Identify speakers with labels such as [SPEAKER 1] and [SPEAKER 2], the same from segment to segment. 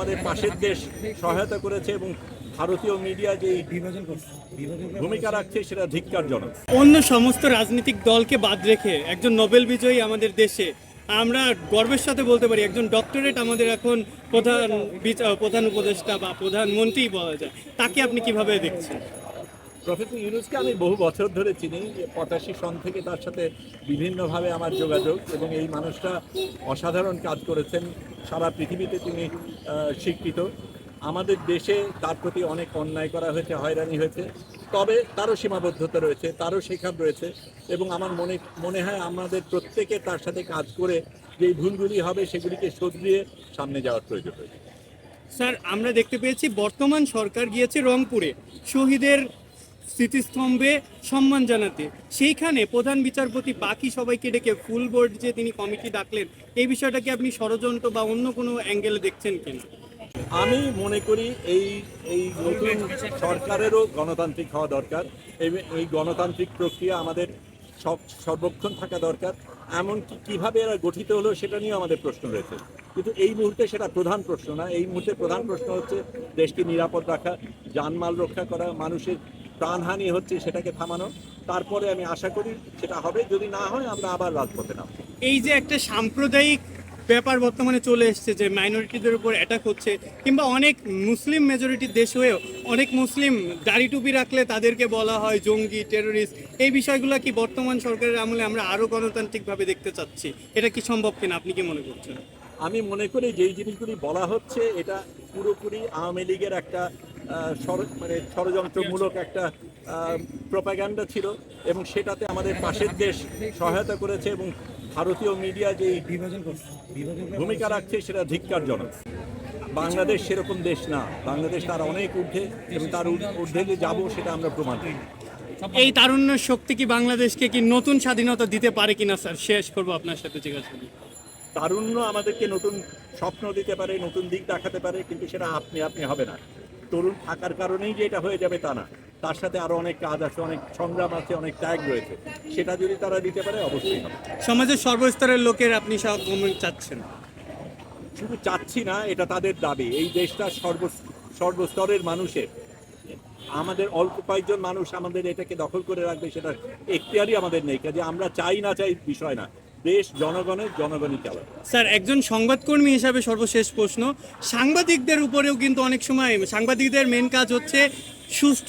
[SPEAKER 1] আমাদের পাশের দেশ সহায়তা করেছে এবং ভারতীয় মিডিয়া যে ভূমিকা রাখছে সেটা ধিক্কারজনক।
[SPEAKER 2] অন্য সমস্ত রাজনৈতিক দলকে বাদ রেখে একজন নোবেল বিজয়ী আমাদের দেশে, আমরা গর্বের সাথে বলতে পারি একজন ডক্টরেট আমাদের এখন প্রধান প্রধান উপদেষ্টা বা প্রধানমন্ত্রী বলা যায়। তাকে আপনি কীভাবে দেখছেন?
[SPEAKER 1] প্রফেসর ইউনুসকে আমি বহু বছর ধরে চিনি পঁচাশি সন থেকে তার সাথে বিভিন্নভাবে আমার যোগাযোগ এবং এই মানুষটা অসাধারণ কাজ করেছেন। সারা পৃথিবীতে তিনি স্বীকৃত। আমাদের দেশে তার প্রতি অনেক অন্যায় করা হয়েছে, হয়রানি হয়েছে। তবে তারও সীমাবদ্ধতা রয়েছে, তারও শেখার রয়েছে এবং আমার মনে মনে হয় আমাদের প্রত্যেকে তার সাথে কাজ করে যে ভুলগুলি হবে সেগুলিকে শুধরিয়ে সামনে যাওয়ার প্রয়োজন রয়েছে।
[SPEAKER 2] স্যার, আমরা দেখতে পেয়েছি বর্তমান সরকার গিয়েছে রংপুরে। শহীদের স্মৃতিস্তম্ভে সম্মান জানাতে। সেইখানে প্রধান বিচারপতি বাকি সবাইকে ডেকে ফুল বোর্ড যে তিনি কমিটি ডাকলেন, এই বিষয়টাকে আপনি ষড়যন্ত্র বা অন্য কোনো অ্যাঙ্গেলে দেখছেন কিনা?
[SPEAKER 1] আমি মনে করি এই এই নতুন সরকারেরও গণতান্ত্রিক হওয়া দরকার। এই গণতান্ত্রিক প্রক্রিয়া আমাদের সব, সর্বক্ষণ থাকা দরকার। এমনকি কীভাবে এরা গঠিত হলো সেটা নিয়ে আমাদের প্রশ্ন রয়েছে। কিন্তু এই মুহূর্তে সেটা প্রধান প্রশ্ন না। এই মুহূর্তে প্রধান প্রশ্ন হচ্ছে দেশকে নিরাপদ রাখা, জানমাল রক্ষা করা, মানুষের প্রাণহানি হচ্ছে সেটাকে থামানো। তারপরে আমি আশা করি সেটা হবে। যদি না হয় আমরা আবার রাজপথে নামবো।
[SPEAKER 2] এই যে একটা সাম্প্রদায়িক ব্যাপার বর্তমানে চলে এসছে যে মাইনরিটিদের উপর অ্যাটাক হচ্ছে কিংবা অনেক মুসলিম মেজরিটির দেশ হয়েও অনেক মুসলিম দাড়ি টুপি রাখলে তাদেরকে বলা হয় জঙ্গি টেরোরিস্ট এই বিষয়গুলো কি বর্তমান সরকারের আমলে আমরা আরও গণতান্ত্রিকভাবে দেখতে চাচ্ছি? এটা কি সম্ভব কিনা? আপনি কি মনে করছেন?
[SPEAKER 1] আমি মনে করি যেই জিনিসগুলি বলা হচ্ছে এটা পুরোপুরি আওয়ামী লীগের একটা মানে ষড়যন্ত্রমূলক একটা প্রপাগান্ডা ছিল এবং সেটাতে আমাদের পাশের দেশ সহায়তা করেছে এবং ভারতীয় মিডিয়া যে ভূমিকা রাখছে সেটা ধিক্কারজনক। বাংলাদেশ সেরকম দেশ না। বাংলাদেশ তার অনেক ঊর্ধ্বে এবং তার ঊর- ঊর্ধ্বে যে যাব সেটা আমরা প্রমাণ করি।
[SPEAKER 2] এই তারুণ্য শক্তি কি বাংলাদেশকে কি নতুন স্বাধীনতা দিতে পারে কিনা স্যার? শেষ করব আপনার সাথে জিজ্ঞাসা করি।
[SPEAKER 1] তারুণ্য আমাদেরকে নতুন স্বপ্ন দিতে পারে নতুন দিক দেখাতে পারে কিন্তু সেটা আপনি আপনি হবে না। তরুণ থাকার কারণেই যে এটা হয়ে যাবে তা না। তার সাথে আরও অনেক কাজ আছে অনেক সংগ্রাম আছে অনেক ত্যাগ রয়েছে। সেটা যদি তারা দিতে পারে অবশ্যই হবে।
[SPEAKER 2] সমাজের সর্বস্তরের লোকের আপনি সহগমন চাচ্ছেন?
[SPEAKER 1] শুধু চাচ্ছি না এটা তাদের দাবি। এই দেশটা সর্ব সর্বস্তরের মানুষের। আমাদের অল্প কয়েকজন মানুষ আমাদের এটাকে দখল করে রাখবে সেটা এখতিয়ারই আমাদের নেই। কাজে আমরা চাই না চাই বিষয় না। দেশ জনগণের জনগণই চালায়
[SPEAKER 2] স্যার একজন সংবাদকর্মী হিসাবে সর্বশেষ প্রশ্ন সাংবাদিকদের উপরেও কিন্তু অনেক সময় সাংবাদিকদের মেন কাজ হচ্ছে সুস্থ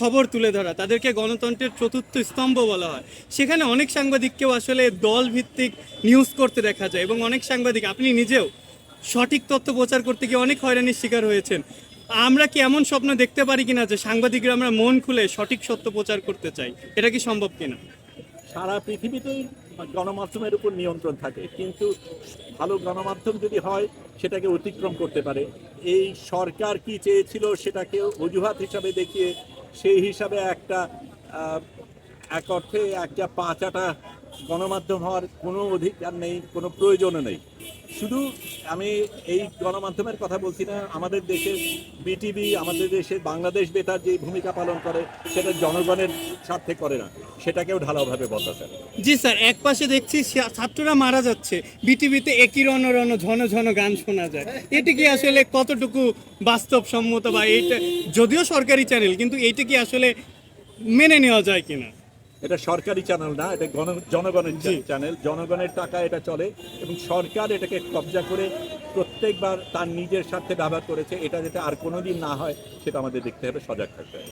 [SPEAKER 2] খবর তুলে ধরা তাদেরকে গণতন্ত্রের চতুর্থ স্তম্ভ বলা হয়। সেখানে অনেক সাংবাদিককেও আসলে দল ভিত্তিক নিউজ করতে দেখা যায় এবং অনেক সাংবাদিক আপনি নিজেও সঠিক তথ্য প্রচার করতে গিয়ে অনেক হয়রানির শিকার হয়েছেন। আমরা কি এমন স্বপ্ন দেখতে পারি কিনা যে সাংবাদিকরা আমরা মন খুলে সঠিক সত্য প্রচার করতে চাই? এটা কি সম্ভব কিনা?
[SPEAKER 1] সারা পৃথিবীতেই গণমাধ্যমের উপর নিয়ন্ত্রণ থাকে। কিন্তু ভালো গণমাধ্যম যদি হয়, সেটাকে অতিক্রম করতে পারে। এই সরকার কি চেয়েছিল, সেটাকে অজুহাত হিসাবে দেখিয়ে, সেই হিসাবে একটা এক অর্থে একটা পাঁচাটা গণমাধ্যম হওয়ার কোনো অধিকার নেই, কোনো প্রয়োজনও নেই। শুধু আমি এই গণমাধ্যমের কথা বলছি না, আমাদের দেশে বিটিভি আমাদের দেশে বাংলাদেশ বেতার যে ভূমিকা পালন করে, সেটা জনগণের স্বার্থে করে না। সেটাকেও ঢালাওভাবে বদলাতে হবে।
[SPEAKER 2] জি স্যার, এক পাশে দেখছি ছাত্ররা মারা যাচ্ছে। বিটিভিতে একই রণ রণ, ঝন ঝন গান শোনা যায়। এটি কি আসলে কতটুকু বাস্তবসম্মত বা এইটা, যদিও সরকারি চ্যানেল কিন্তু এইটা কি আসলে মেনে নেওয়া যায় কিনা?
[SPEAKER 1] এটা সরকারি চ্যানেল না এটা গণ জনগণের চ্যানেল জনগণের টাকা এটা চলে এবং সরকার এটাকে কবজা করে প্রত্যেকবার তার নিজের স্বার্থে ব্যবহার করেছে। এটা যাতে আর কোনোদিন না হয় সেটা আমাদের দেখতে হবে সজাগ থাকতে হবে।